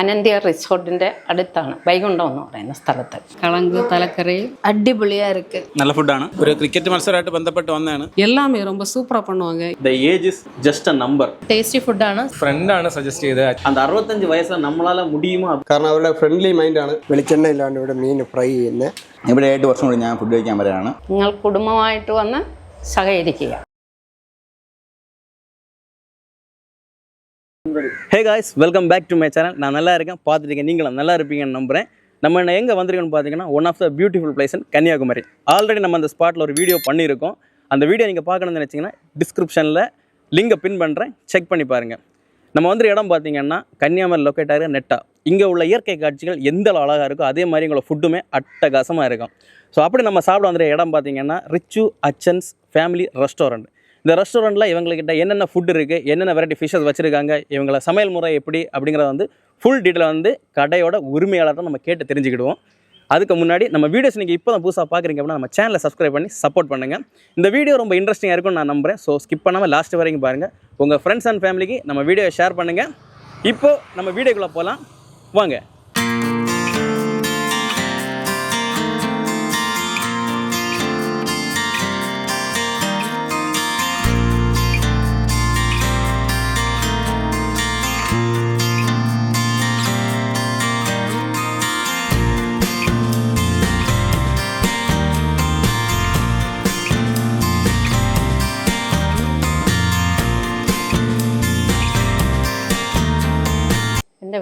അനന്ത്യ റിസോർട്ടിന്റെ അടുത്താണ്. വൈകുണ്ഠം എന്ന് പറയുന്ന സ്ഥലത്ത്. കളങ്ക് തലക്കറി അടിപൊളിയാ ഇருக்கு നല്ല ഫുഡാണ്. ഒരു ക്രിക്കറ്റ് മത്സരമായിട്ട് ബന്ധപ്പെട്ട് വന്നാണ് எல்லாமே ரொம்ப സൂപ്പറാ பண்ணுவாங்க the age is just a number tasty friend ആണ്. സജസ്റ്റ് ചെയ്തത്. அந்த 65 വയസ്സാണ് நம்மளால മുടിയുമോ? കാരണം അവരുടെ ഫ്രണ്ട്ലി മൈൻഡാണ് വെളിച്ചെണ്ണ ഇല്ലാണ്ട് ഇവിടെ മീൻ ഫ്രൈ ചെയ്യുന്നത്. ഇവിടെ ഏഴ് വർഷം കൂടി ഞാൻ ഫുഡ് കഴിക്കാൻ വരാണ്. നിങ്ങൾ കുടുംബമായിട്ട് വന്ന് സഹകരിക്കുക. Hey guys welcome back to my channel நான் நல்லா இருக்கேன். பார்த்துருக்கேன் நீங்களும் நல்லா இருப்பீங்கன்னு நம்புகிறேன் நம்ம என்ன எங்கே வந்திருக்கோம்னு பார்த்தீங்கன்னா one of the beautiful place in Kanyakumari. Already நம்ம அந்த ஸ்பாட்டில் ஒரு வீடியோ பண்ணியிருக்கோம். அந்த வீடியோ நீங்கள் பார்க்கணும்னு நினச்சிங்கன்னா டிஸ்கிரிப்ஷனில் லிங்கை பின் பண்ணுறேன் செக் பண்ணி பாருங்கள் நம்ம வந்து இடம் பார்த்தீங்கன்னா கன்னியாகுமரி லொக்கேட் ஆகிற நெட்டா. இங்கே உள்ள இயற்கை காட்சிகள் எந்த அளவு அழகாக இருக்கோ அதே மாதிரி உங்களோட ஃபுட்டுமே அட்டகாசமாக இருக்கும். ஸோ அப்படி நம்ம சாப்பிட வந்துற இடம் பார்த்தீங்கன்னா ரிச்சு அச்சன்ஸ் ஃபேமிலி ரெஸ்டாரண்ட் இந்த ரெஸ்டாரண்ட்டில் இவங்கக்கிட்ட என்னென்ன ஃபுட் இருக்குது என்னென்ன வெரைட்டி ஃபிஷ்ஷஸ் வச்சுருக்காங்க இவங்கள சமையல் முறை எப்படி அப்படிங்கிறத வந்து ஃபுல் டீட்டெயில் வந்து கடையோட உரிமையாளர்கிட்ட நம்ம கேட்டு தெரிஞ்சுக்கிடுவோம். அதுக்கு முன்னாடி நம்ம வீடியோஸ் நீங்கள் இப்போ தான் புதுசாக பார்க்குறீங்க அப்படின்னா நம்ம சேனலை சப்ஸ்கிரைப் பண்ணி சப்போர்ட் பண்ணுங்கள் இந்த வீடியோ ரொம்ப இன்ட்ரெஸ்டிங்காக இருக்கும்னு நான் நம்புகிறேன் ஸோ ஸ்கிப் பண்ணாமல் லாஸ்ட் வரைக்கும் பாருங்கள் உங்கள் ஃப்ரெண்ட்ஸ் அண்ட் ஃபேமிலிக்கு நம்ம வீடியோவை ஷேர் பண்ணுங்கள் இப்போது நம்ம வீடியோக்குள்ளே போகலாம் வாங்க.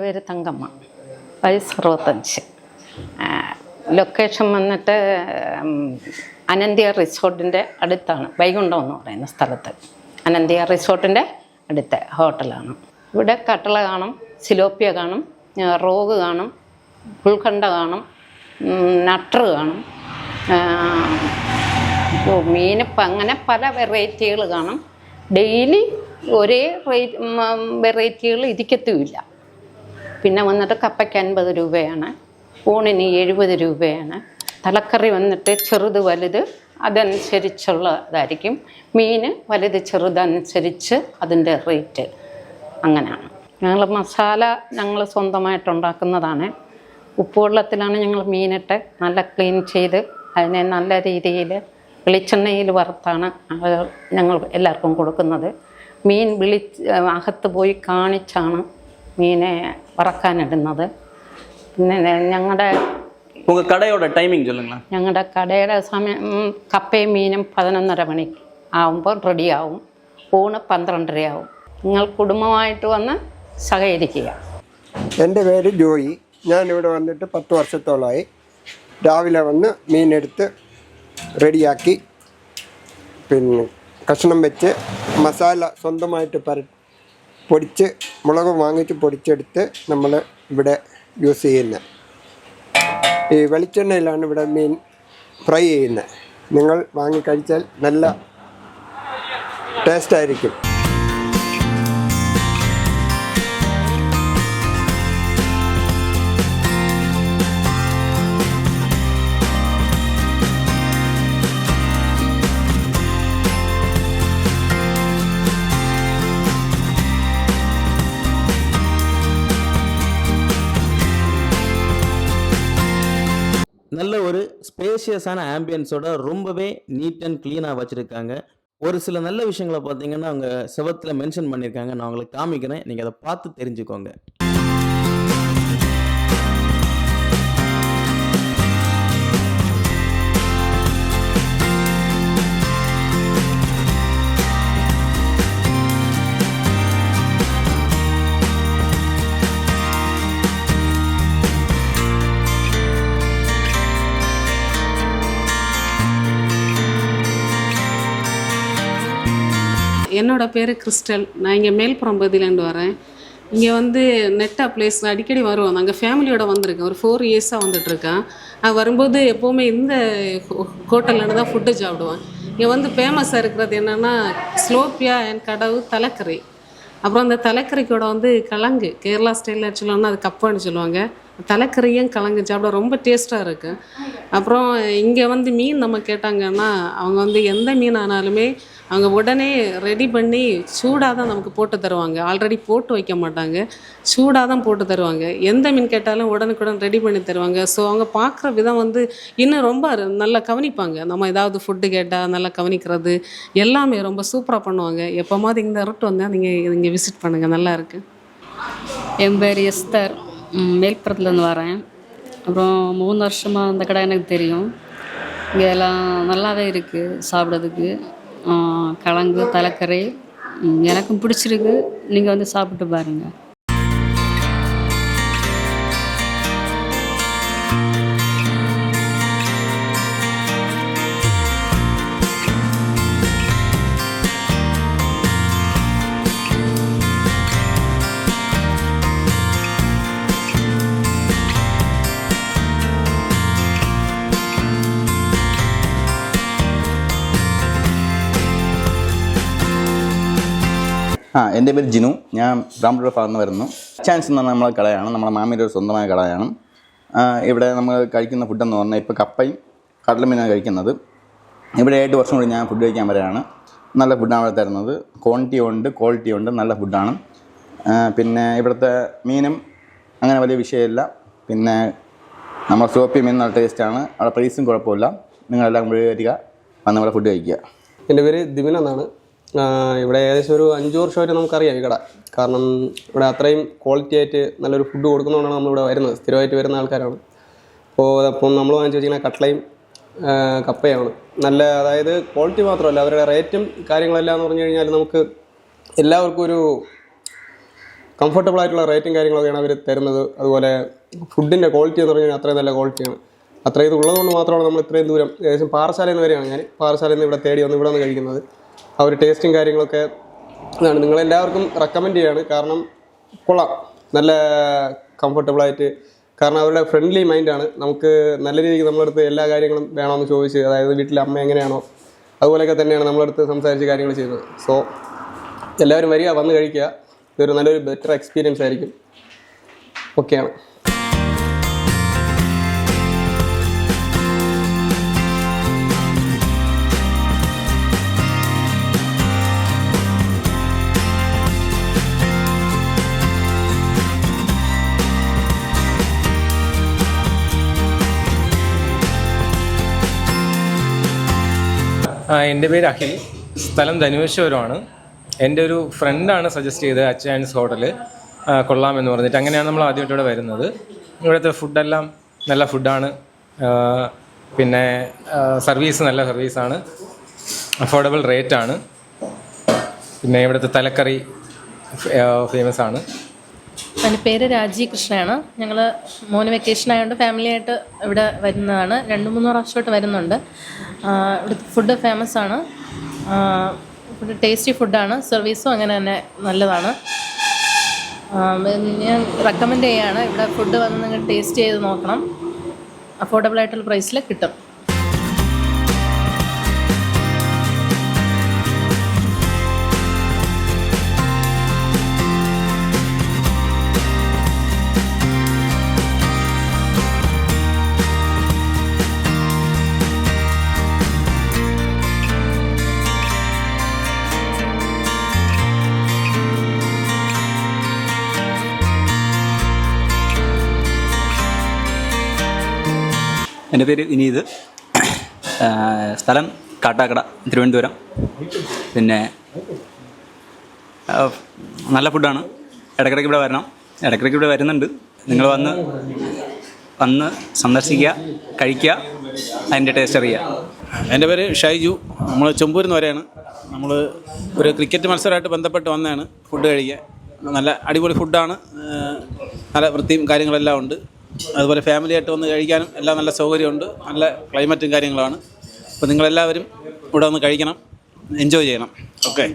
പേര് തങ്കമ്മ. വയസ്സ് അറുപത്തഞ്ച്. ലൊക്കേഷൻ വന്നിട്ട് അനന്തിയ റിസോർട്ടിന്റെ അടുത്താണ്. വൈകുണ്ഠം എന്ന് പറയുന്ന സ്ഥലത്ത്. അനന്ത്യ റിസോർട്ടിന്റെ അടുത്ത ഹോട്ടലാണ്. ഇവിടെ കട്ടള കാണും സിലോപ്പിയ കാണും റോഗ് കാണും ഉൾക്കണ്ട കാണും നട്ടർ കാണും. മീൻ അങ്ങനെ പല വെറൈറ്റികൾ കാണും. ഡെയിലി ഒരേ റേറ്റ് വെറൈറ്റികൾ ഇരിക്കത്തുമില്ല. പിന്നെ വന്നിട്ട് കപ്പയ്ക്ക് അൻപത് രൂപയാണ്. ഊണിന് എഴുപത് രൂപയാണ്. തലക്കറി വന്നിട്ട് ചെറുത് വലുത് അതനുസരിച്ചുള്ളതായിരിക്കും. മീൻ വലുത് ചെറുതനുസരിച്ച് അതിന്റെ റേറ്റ് അങ്ങനെയാണ്. ഞങ്ങൾ മസാല ഞങ്ങൾ സ്വന്തമായിട്ട് ഉണ്ടാക്കുന്നതാണ്. ഉപ്പുവെള്ളത്തിലാണ് ഞങ്ങൾ മീനിട്ട് നല്ല ക്ലീൻ ചെയ്ത് അതിനെ നല്ല രീതിയിൽ വെളിച്ചെണ്ണയിൽ വറുത്താണ് ഞങ്ങൾ എല്ലാവർക്കും കൊടുക്കുന്നത്. മീൻ വിളി അകത്ത് പോയി കാണിച്ചാണ് മീനെ വറക്കാനിടുന്നത് പിന്നെ ഞങ്ങളുടെ உங்கள் கடையோட டைமிங் சொல்லுங்களேன் ഞങ്ങളുടെ കടയുടെ സമയം ഉം, കപ്പയും മീനും പതിനൊന്നര മണി ആവുമ്പോൾ റെഡിയാവും ഊണ് പന്ത്രണ്ടരയാവും നിങ്ങൾ കുടുംബമായിട്ട് വന്ന് സഹകരിക്കുക എൻ്റെ പേര് ജോയി ഞാനിവിടെ വന്നിട്ട് പത്ത് വർഷത്തോളമായി രാവിലെ വന്ന് മീനെടുത്ത് റെഡിയാക്കി പിന്നെ കഷ്ണം വെച്ച് മസാല സ്വന്തമായിട്ട് പര പൊടിച്ച് മുളക് വാങ്ങിച്ച് പൊടിച്ചെടുത്ത് നമ്മൾ ഇവിടെ യൂസ് ചെയ്യുന്നത്. ഈ വെളിച്ചെണ്ണയിലാണ് ഇവിടെ മീൻ ഫ്രൈ ചെയ്യുന്നത്. നിങ്ങൾ വാങ്ങി കഴിച്ചാൽ നല്ല ടേസ്റ്റായിരിക്കും நல்ல ஒரு ஸ்பேஷியஸான ஆம்பியன்ஸோட ரொம்பவே நீட் அண்ட் க்ளீனாக வச்சுருக்காங்க. ஒரு சில நல்ல விஷயங்களை பார்த்தீங்கன்னா அவங்க செவத்தில் மென்ஷன் பண்ணியிருக்காங்க. நான் உங்களுக்கு காமிக்கிறேன். நீங்கள் அதை பார்த்து தெரிஞ்சுக்கோங்க. என்னோடய பேர் கிறிஸ்டல். நான் இங்கே மேல்புறம் பகுதியிலேருந்து வரேன். இங்கே வந்து நெட்டா பிளேஸ் அடிக்கடி வருவோம். நாங்கள் ஃபேமிலியோட வந்திருக்கேன். ஒரு ஃபோர் இயர்ஸாக வந்துட்டுருக்கேன். நான் வரும்போது எப்போவுமே இந்த ஹோட்டல்லேருந்து தான் ஃபுட்டு சாப்பிடுவேன். இங்கே வந்து ஃபேமஸாக இருக்கிறது என்னென்னா ஸ்லோப்பியா அண்ட் கடவு தலைக்கறி. அப்புறம் அந்த தலைக்கறிக்கோட வந்து கிழங்கு கேரளா ஸ்டைலில் சொல்லணும்னா அது கப்பான்னு சொல்லுவாங்க. தலைக்கறியும் கிழங்கு சாப்பிட ரொம்ப டேஸ்ட்டாக இருக்குது அப்புறம் இங்கே வந்து மீன் நம்ம கேட்டாங்கன்னா அவங்க வந்து எந்த மீன் ஆனாலுமே அவங்க உடனே ரெடி பண்ணி சூடாக தான் நமக்கு போட்டு தருவாங்க. ஆல்ரெடி போட்டு வைக்க மாட்டாங்க. சூடாக தான் போட்டு தருவாங்க. எந்த மீன் கேட்டாலும் உடனுக்குடன் ரெடி பண்ணி தருவாங்க. ஸோ அவங்க பார்க்குற விதம் வந்து இன்னும் ரொம்ப நல்லா கவனிப்பாங்க. நம்ம ஏதாவது ஃபுட்டு கேட்டால் நல்லா கவனிக்கிறது எல்லாமே ரொம்ப சூப்பராக பண்ணுவாங்க. எப்போமாவது இந்த ரூட் வந்தால் நீங்கள் இங்கே விசிட் பண்ணுங்கள் நல்லா இருக்கு. என் பேர் எஸ்தர். மேல்புறத்துலேருந்து வரேன். அப்புறம் மூணு வருஷமாக அந்த கடை எனக்கு தெரியும். இங்கே எல்லாம் நல்லாவே இருக்குது சாப்பிட்றதுக்கு. கிழங்கு தலைக்கறி எனக்கும் பிடிச்சிருக்கு. நீங்கள் வந்து சாப்பிட்டு பாருங்கள் ആ എന്റെ പേര് ജിനു. ഞാൻ ബ്രാഹ്മണ ഭാഗത്ത് വരുന്നു. ചാൻസ് എന്ന് പറഞ്ഞാൽ നമ്മളെ കടയാണ്. നമ്മളെ മാമിയുടെ ഒരു സ്വന്തമായ കടയാണ്. ഇവിടെ നമ്മൾ കഴിക്കുന്ന ഫുഡെന്ന് പറഞ്ഞാൽ ഇപ്പോൾ കപ്പയും കടലമീനാണ് കഴിക്കുന്നത്. ഇവിടെ ഏഴ് വർഷം കൂടി ഞാൻ ഫുഡ് കഴിക്കാൻ വരെയാണ്. നല്ല ഫുഡാണ് ഇവിടെ തരുന്നത്. ക്വാണ്ടിറ്റി ഉണ്ട് ക്വാളിറ്റി ഉണ്ട് നല്ല ഫുഡാണ് പിന്നെ ഇവിടുത്തെ മീനും അങ്ങനെ വലിയ വിഷയമില്ല. പിന്നെ നമ്മൾ സോപ്പി മീൻ നല്ല ടേസ്റ്റാണ് അവിടെ പ്രൈസും കുഴപ്പമില്ല. നിങ്ങളെല്ലാം വഴി വരിക നമ്മളെ ഫുഡ് കഴിക്കുക. എന്റെ പേര് ദിവിൻ എന്നാണ്. ഇവിടെ ഏകദേശം ഒരു അഞ്ച് വർഷമായിട്ട് നമുക്കറിയാം ഈ കട. കാരണം ഇവിടെ അത്രയും ക്വാളിറ്റി ആയിട്ട് നല്ലൊരു ഫുഡ് കൊടുക്കുന്നതുകൊണ്ടാണ് നമ്മളിവിടെ വരുന്നത്. സ്ഥിരമായിട്ട് വരുന്ന ആൾക്കാരാണ്. അപ്പോൾ അപ്പം നമ്മൾ വാങ്ങിച്ചു വെച്ചിരിക്കുന്ന കട്ട്ലയും കപ്പയാണ്. നല്ല അതായത് ക്വാളിറ്റി മാത്രമല്ല അവരുടെ റേറ്റും കാര്യങ്ങളെല്ലാം എന്ന് പറഞ്ഞു കഴിഞ്ഞാൽ നമുക്ക് എല്ലാവർക്കും ഒരു കംഫർട്ടബിൾ ആയിട്ടുള്ള റേറ്റും കാര്യങ്ങളൊക്കെയാണ് അവർ തരുന്നത്. അതുപോലെ ഫുഡിന്റെ ക്വാളിറ്റി എന്ന് പറഞ്ഞു കഴിഞ്ഞാൽ അത്രയും നല്ല ക്വാളിറ്റിയാണ് അത്രയും ഇത് ഉള്ളതുകൊണ്ട് മാത്രമാണ് നമ്മൾ ഇത്രയും ദൂരം ഏകദേശം പാറശാലയിൽ നിന്ന് വരെയാണ് ഞാൻ. പാറശാലയിൽ നിന്ന് ഇവിടെ തേടി വന്ന് ഇവിടെ നിന്ന് കഴിക്കുന്നത്. ആ ഒരു ടേസ്റ്റും കാര്യങ്ങളൊക്കെ ഇതാണ്. നിങ്ങളെല്ലാവർക്കും റെക്കമെൻഡ് ചെയ്യാണ്. കാരണം കൊള്ളാം. നല്ല കംഫർട്ടബിളായിട്ട് കാരണം അവരുടെ ഫ്രണ്ട്ലി മൈൻഡാണ് നമുക്ക് നല്ല രീതിക്ക് നമ്മളടുത്ത് എല്ലാ കാര്യങ്ങളും വേണമെന്ന് ചോദിച്ച് അതായത് വീട്ടിലെ അമ്മ എങ്ങനെയാണോ അതുപോലെയൊക്കെ തന്നെയാണ് നമ്മളടുത്ത് സംസാരിച്ച് കാര്യങ്ങൾ ചെയ്യുന്നത്. സോ എല്ലാവരും വരിക വന്ന് കഴിക്കുക. ഇതൊരു നല്ലൊരു ബെറ്റർ എക്സ്പീരിയൻസ് ആയിരിക്കും. ഓക്കെയാണ് ആ, എന്റെ പേര് അഖിൽ. സ്ഥലം ധനുവേശ്വരമാണ് എന്റെ ഒരു ഫ്രണ്ടാണ് സജസ്റ്റ് ചെയ്തത് അച്ചാൻസ് ഹോട്ടൽ കൊള്ളാമെന്ന് പറഞ്ഞിട്ട് അങ്ങനെയാണ് നമ്മൾ ആദ്യമായിട്ട് ഇവിടെ വരുന്നത്. ഇവിടുത്തെ ഫുഡെല്ലാം നല്ല ഫുഡാണ്. പിന്നെ സർവീസ് നല്ല സർവീസാണ്. അഫോർഡബിൾ റേറ്റാണ്. പിന്നെ ഇവിടുത്തെ തലക്കറി ഫേമസ് ആണ് എന്റെ പേര് രാജീവ് കൃഷ്ണയാണ്. ഞങ്ങൾ മോന് വെക്കേഷൻ ആയതുകൊണ്ട് ഫാമിലിയായിട്ട് ഇവിടെ വരുന്നതാണ്. രണ്ട് മൂന്ന് പ്രാവശ്യമായിട്ട് വരുന്നുണ്ട്. ഇവിടുത്തെ ഫുഡ് ഫേമസ് ആണ്. ഫുഡ് ടേസ്റ്റി ഫുഡാണ് സർവീസും അങ്ങനെ തന്നെ നല്ലതാണ്. ഞാൻ റെക്കമെൻഡ് ചെയ്യാണ്. ഇവിടെ ഫുഡ് വന്ന് നിങ്ങൾ ടേസ്റ്റ് ചെയ്ത് നോക്കണം. അഫോർഡബിൾ ആയിട്ടുള്ള പ്രൈസിൽ കിട്ടും. എന്റെ പേര് വിനീത്. സ്ഥലം കാട്ടാക്കട തിരുവനന്തപുരം. പിന്നെ നല്ല ഫുഡാണ്. ഇടയ്ക്കിടയ്ക്ക് ഇവിടെ വരണം. ഇടയ്ക്കിടയ്ക്ക് ഇവിടെ വരുന്നുണ്ട്. നിങ്ങൾ വന്ന് വന്ന് സന്ദർശിക്കുക കഴിക്കുക അതിന്റെ ടേസ്റ്റ് അറിയുക. എന്റെ പേര് ഷൈജു. നമ്മൾ ചെമ്പൂരിൽ നിന്ന് വരെയാണ്. നമ്മൾ ഒരു ക്രിക്കറ്റ് മത്സരമായിട്ട് ബന്ധപ്പെട്ട് വന്നതാണ്. ഫുഡ് കഴിക്കാൻ. നല്ല അടിപൊളി ഫുഡാണ്. നല്ല വൃത്തിയും കാര്യങ്ങളെല്ലാം ഉണ്ട്. അതുപോലെ ഫാമിലിയായിട്ട് വന്ന് കഴിക്കാനും എല്ലാം നല്ല സൗകര്യമുണ്ട്. നല്ല ക്ലൈമറ്റും കാര്യങ്ങളാണ്. അപ്പോൾ നിങ്ങളെല്ലാവരും ഇവിടെ വന്ന് കഴിക്കണം. എൻജോയ് ചെയ്യണം. ഓക്കെ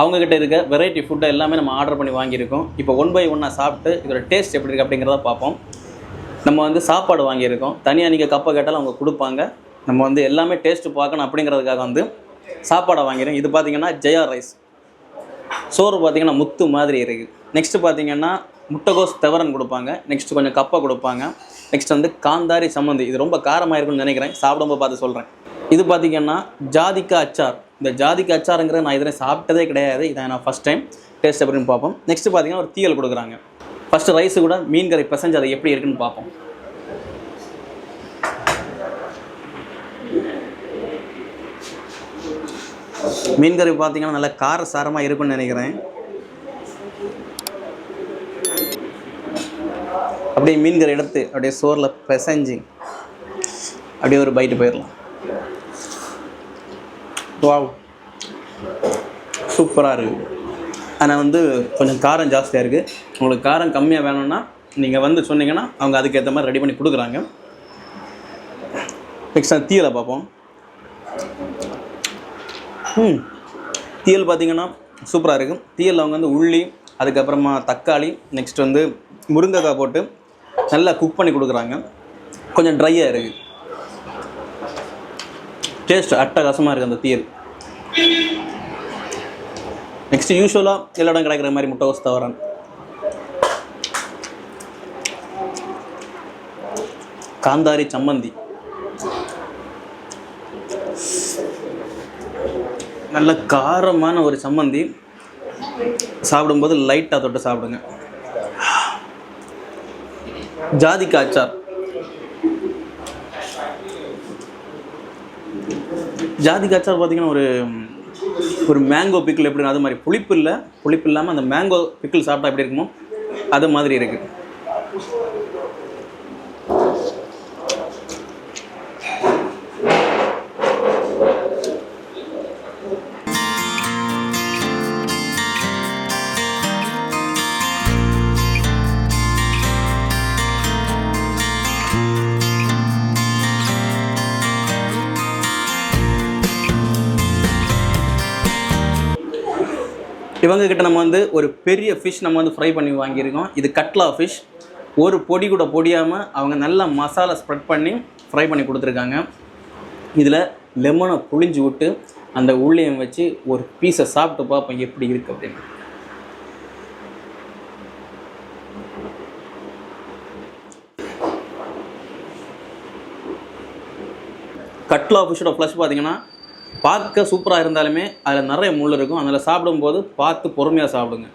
அவங்கக்கிட்ட இருக்க வெரைட்டி ஃபுட்டை எல்லாமே நம்ம ஆர்டர் பண்ணி வாங்கியிருக்கோம். இப்போ ஒன் பை ஒன்னாக சாப்பிட்டு இதோட டேஸ்ட் எப்படி இருக்குது அப்படிங்கிறத பார்ப்போம். நம்ம வந்து சாப்பாடு வாங்கியிருக்கோம். தனியாக நீங்கள் கப்பை கேட்டாலும் அவங்க கொடுப்பாங்க. நம்ம வந்து எல்லாமே டேஸ்ட்டு பார்க்கணும் அப்படிங்கிறதுக்காக வந்து சாப்பாடை வாங்கியிருக்கோம். இது பார்த்திங்கன்னா ஜெயா ரைஸ் சோறு பார்த்திங்கன்னா முத்து மாதிரி இருக்குது நெக்ஸ்ட்டு பார்த்தீங்கன்னா முட்டைகோஸ் தவரன் கொடுப்பாங்க. நெக்ஸ்ட் கொஞ்சம் கப்பை கொடுப்பாங்க. நெக்ஸ்ட் வந்து காந்தாரி சம்மந்தி. இது ரொம்ப காரமாக இருக்கும்னு நினைக்கிறேன். சாப்பிடும்போது பார்த்து சொல்கிறேன் இது பார்த்தீங்கன்னா ஜாதிக்கா அச்சார். இந்த ஜாதிக்கா அச்சாருங்கிற நான் இதில் சாப்பிட்டதே கிடையாது. இதை நான் ஃபஸ்ட் டைம் டேஸ்ட் எப்படின்னு பார்ப்போம். நெக்ஸ்ட் பார்த்தீங்கன்னா ஒரு தீயல் கொடுக்குறாங்க. ஃபஸ்ட்டு ரைஸு கூட மீன் கறி பிசைஞ்சு அது எப்படி இருக்குன்னு பார்ப்போம். மீன் கறி பார்த்தீங்கன்னா நல்லா கார சாரமாக இருக்குன்னு நினைக்கிறேன். அப்படியே மீன் கறி எடுத்து அப்படியே சோறில் பிசைஞ்சு அப்படியே ஒரு பைட்டு போயிடலாம். வாவ் சூப்பராக இருக்குது ஆனால் வந்து கொஞ்சம் காரம் ஜாஸ்தியாக இருக்குது உங்களுக்கு காரம் கம்மியாக வேணும்னா நீங்கள் வந்து சொன்னீங்கன்னா அவங்க அதுக்கேற்ற மாதிரி ரெடி பண்ணி கொடுக்குறாங்க. நெக்ஸ்ட் தீயலை பார்ப்போம். ம். தீயல் பார்த்தீங்கன்னா சூப்பராக இருக்கும் தீயலில் அவங்க வந்து உள்ளி அதுக்கப்புறமா தக்காளி நெக்ஸ்ட் வந்து முருங்கைக்காய் போட்டு நல்லா குக் பண்ணி கொடுக்குறாங்க. கொஞ்சம் ட்ரையாக இருக்குது டேஸ்ட் அட்டகாசமாக இருக்குது அந்த தீயல். நெக்ஸ்ட் யூஸ்வலாக எல்லா இடம் கிடைக்கிற மாதிரி முட்டைகோஸ் தவறான். காந்தாரி சம்மந்தி. நல்ல காரமான ஒரு சம்மந்தி. சாப்பிடும்போது லைட்டாக தொட்டு சாப்பிடுங்க. ஜாதிக்காய் அச்சார். ஜாதி அச்சார் பார்த்தீங்கன்னா ஒரு ஒரு மேங்கோ பிக்கிள் எப்படி அது மாதிரி புளிப்பு இல்லை. புளிப்பு இல்லாமல் அந்த மேங்கோ பிக்கிள் சாப்பிட்டா எப்படி இருக்குமோ அது மாதிரி இருக்குது இவங்க கிட்ட நம்ம வந்து ஒரு பெரிய ஃபிஷ் நம்ம வந்து ஃப்ரை பண்ணி வாங்கியிருக்கோம். இது கட்லா ஃபிஷ் ஒரு பொடி கூட பொடியாமல் அவங்க நல்லா மசாலா ஸ்ப்ரெட் பண்ணி ஃப்ரை பண்ணி கொடுத்துருக்காங்க. இதில் லெமனை புளிஞ்சு விட்டு அந்த உள்ளியம் வச்சு ஒரு பீஸை சாப்பிட்டு பார்ப்போம் எப்படி இருக்குது அப்படின்னு. கட்லா ஃபிஷ்ஷோட ஃப்ளஷ் பார்த்தீங்கன்னா பார்க்க சூப்பராக இருந்தாலுமே அதில் நிறைய முள் இருக்கும். அதில் சாப்பிடும்போது பார்த்து பொறுமையாக சாப்பிடுங்க.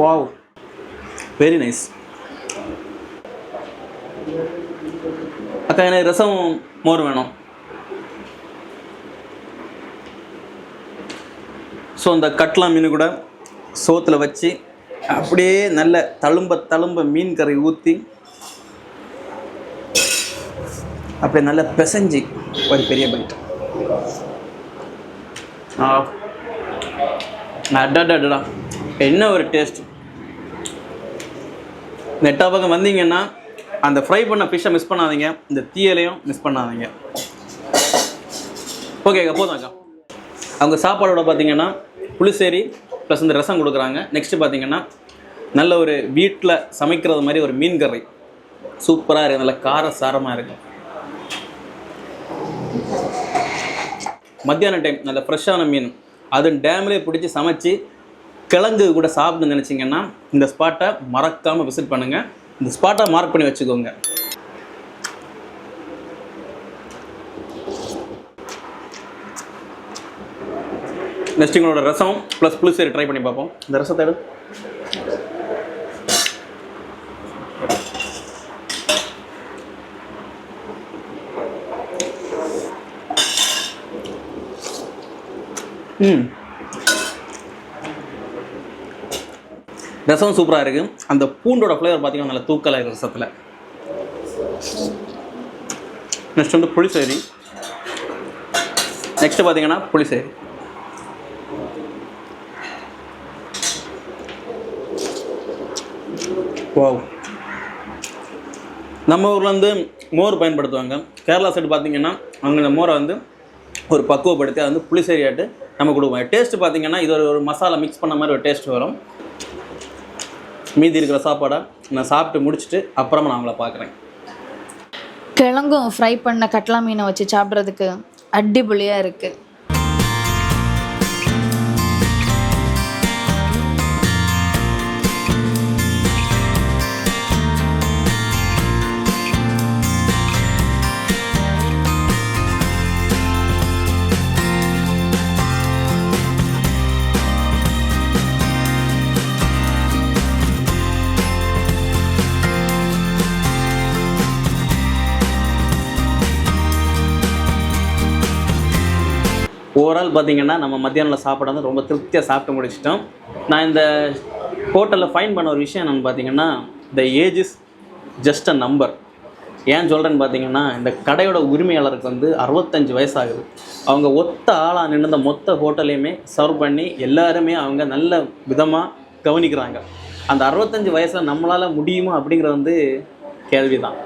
வாவ் வெரி நைஸ் அக்கா எனக்கு ரசம் மோர் வேணும். ஸோ அந்த கட்லா மீன் கூட சோத்தில் வச்சு அப்படியே நல்ல தழும்ப தழும்ப மீன் கறி ஊற்றி அப்படியே நல்லா பிசைஞ்சு ஒரு பெரிய பைட் ஆ. என்ன ஒரு டேஸ்ட் நெட்டா பக்கம் வந்தீங்கன்னா அந்த ஃப்ரை பண்ண ஃபிஷ்ஷை மிஸ் பண்ணாதீங்க. இந்த தீயலையும் மிஸ் பண்ணாதீங்க. ஓகே அக்கா போதும் அக்கா. அவங்க சாப்பாடோட பார்த்தீங்கன்னா புளிசேரி ப்ளஸ் இந்த ரசம் கொடுக்குறாங்க. நெக்ஸ்ட்டு பார்த்தீங்கன்னா நல்ல ஒரு வீட்டில் சமைக்கிறது மாதிரி ஒரு மீன் கறி. சூப்பராக இருக்குது நல்ல கார சாரமாக இருக்குது மத்தியான டைம் நல்ல ஃப்ரெஷ்ஷான மீன். அது டேம்லேயே பிடிச்சி சமைச்சு கிழங்கு கூட சாப்பிட்டு நினச்சிங்கன்னா இந்த ஸ்பாட்டை மறக்காமல் விசிட் பண்ணுங்கள் இந்த ஸ்பாட்டை மார்க் பண்ணி வச்சுக்கோங்க. நெக்ஸ்ட் எங்களோட ரசம் ப்ளஸ் புளிசேரி ட்ரை பண்ணி பார்ப்போம். இந்த ரசத்தை ம். ரசம் சூப்பராக இருக்குது அந்த பூண்டோட ஃப்ளேவர் பார்த்தீங்கன்னா நல்லா தூக்கலாக இருக்குது ரசத்தில் நெக்ஸ்ட் வந்து புளிசேரி நெக்ஸ்ட் பார்த்தீங்கன்னா புளிசேரி வாவ் நம்ம ஊரில் வந்து மோர் பயன்படுத்துவாங்க. கேரளா சைடு பார்த்தீங்கன்னா அவங்க இந்த மோரை வந்து ஒரு பக்குவப்படுத்தி அதை வந்து புளிசரியாட்டு நம்ம கொடுப்போம். டேஸ்ட்டு பார்த்தீங்கன்னா இது ஒரு மசாலா மிக்ஸ் பண்ண மாதிரி ஒரு டேஸ்ட் வரும். மீதி இருக்கிற சாப்பாடை நான் சாப்பிட்டு முடிச்சுட்டு அப்புறமா நான் அவங்கள பார்க்குறேன். கிழங்கும் ஃப்ரை பண்ண கட்லா மீனை வச்சு சாப்பிட்றதுக்கு அடிபொலியாக இருக்குது ஓவரால் பார்த்தீங்கன்னா நம்ம மத்தியானம் சாப்பாடு வந்து ரொம்ப திருப்தியாக சாப்பிட்டு முடிச்சிட்டோம். நான் இந்த ஹோட்டலில் ஃபைன் பண்ண ஒரு விஷயம் என்னென்னு பார்த்தீங்கன்னா the age is just a number ஏன் சொல்கிறேன்னு பார்த்தீங்கன்னா இந்த கடையோட உரிமையாளருக்கு வந்து அறுபத்தஞ்சு வயசாகுது. அவங்க ஒத்த ஆளாக நின்று மொத்த ஹோட்டலையுமே சர்வ் பண்ணி எல்லாருமே அவங்க நல்ல விதமாக கவனிக்கிறாங்க. அந்த அறுபத்தஞ்சு வயசில் நம்மளால் முடியுமா அப்படிங்கிறது வந்து கேள்வி தான்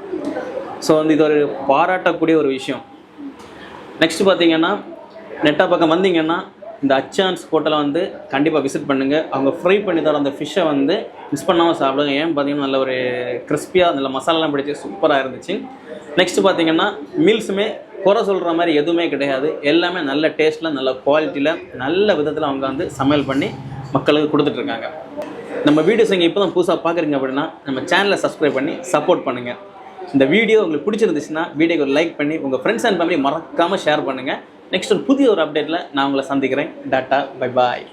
ஸோ வந்து இது ஒரு பாராட்டக்கூடிய ஒரு விஷயம். நெக்ஸ்ட் பார்த்தீங்கன்னா நெட்டா பக்கம் வந்தீங்கன்னா இந்த அச்சான்ஸ் ஹோட்டலை வந்து கண்டிப்பாக விசிட் பண்ணுங்கள் அவங்க ஃப்ரை பண்ணி தர அந்த ஃபிஷ்ஷை வந்து மிஸ் பண்ணாமல் சாப்பிடுங்க. ஏன் பார்த்தீங்கன்னா நல்ல ஒரு கிறிஸ்பியாக நல்ல மசாலாலாம் பிடிச்சி சூப்பராக இருந்துச்சு. நெக்ஸ்ட் பார்த்தீங்கன்னா மீல்ஸுமே குறை சொல்கிற மாதிரி எதுவுமே கிடையாது. எல்லாமே நல்ல டேஸ்ட்டில் நல்ல குவாலிட்டியில் நல்ல விதத்தில் அவங்க வந்து சமையல் பண்ணி மக்களுக்கு கொடுத்துட்ருக்காங்க நம்ம வீடியோஸ் இங்கே இப்போ தான் புதுசாக பார்க்குறீங்க அப்படின்னா நம்ம சேனலை சப்ஸ்கிரைப் பண்ணி சப்போர்ட் பண்ணுங்கள் இந்த வீடியோ உங்களுக்கு பிடிச்சிருந்துச்சுன்னா வீடியோக்கு ஒரு லைக் பண்ணி உங்கள் ஃப்ரெண்ட்ஸ் அண்ட் ஃபேமிலி மறக்காமல் ஷேர் பண்ணுங்கள் நெக்ஸ்ட் ஒரு புதிய ஒரு அப்டேட்டில் நான் உங்களை சந்திக்கிறேன். Tata bye bye